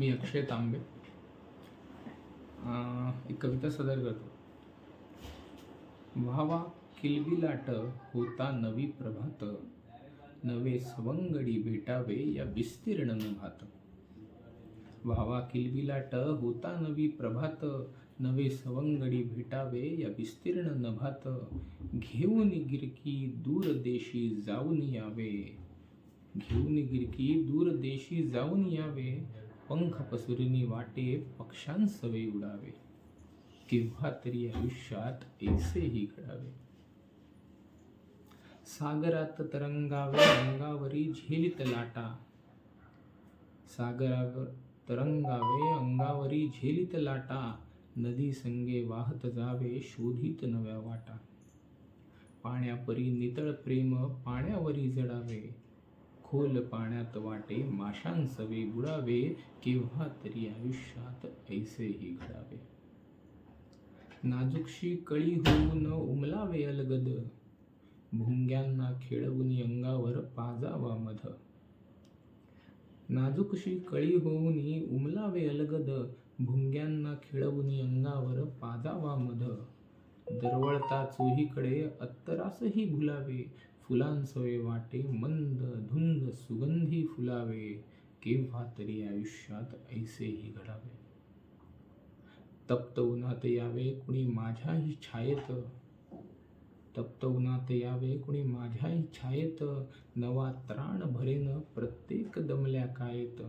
मी अक्षय तांबे. एक कविता सादर करतो. व्हावा किलबिलाट होता नवी प्रभात. नवे सवंगडी भेटावे या विस्तीर्ण नभात व्हावा किलबिलाट होता नवी प्रभात. नवे सवंगडी भेटावे या विस्तीर्ण नभात. घेऊन गिरकी दूरदेशी जाऊन यावे. घेऊन गिरकी दूरदेशी जाऊन यावे. पंख पसरुनी वाटे पक्षांसवे उडावे. केव्हा तरी आयुष्यात ऐसेही घडावे. सागरात तरंगावे अंगावरी झेलित लाटा. सागरावर तरंगावे अंगावरी झेलित लाटा. नदी संगे वाहत जावे शोधित नव्या वाटा. पाण्यापरी नितळ प्रेम पाण्यावरी जडावे. खोल पाण्यात वाटे माशांसवे बुडावे केव्हा तरी आयुष्यात ऐसेही घडावे. नाजूकशी कळी होऊन उमलावे अलगद. भुंग्यांना खेळवून अंगावर पाजावा मध. नाजूकशी कळी होऊन उमलावे अलगद. भुंग्यांना खेळवून अंगावर पाजावा मध. दरवळता चोहीकडे अत्तरासही भुलावे. फुलांसवे वाटे मंद सुगंधी केव्हा तरी आयुष्यात ऐसेही घडावे. तप्त उन्हात यावे कुणी माझ्याही छायेत. तप्त उन्हात यावे कुणी माझ्याही छायेत. नवा त्राण भरेन प्रत्येक दमल्या कायेत.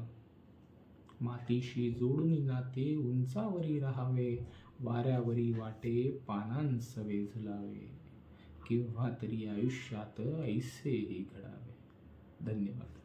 मातीशी जोडून नाते उंचावरी राहावे वाऱ्यावरी वाटे पानांसवे झुलावे. केव्हा तरी आयुष्यात ऐसेही घडावे. धन्यवाद.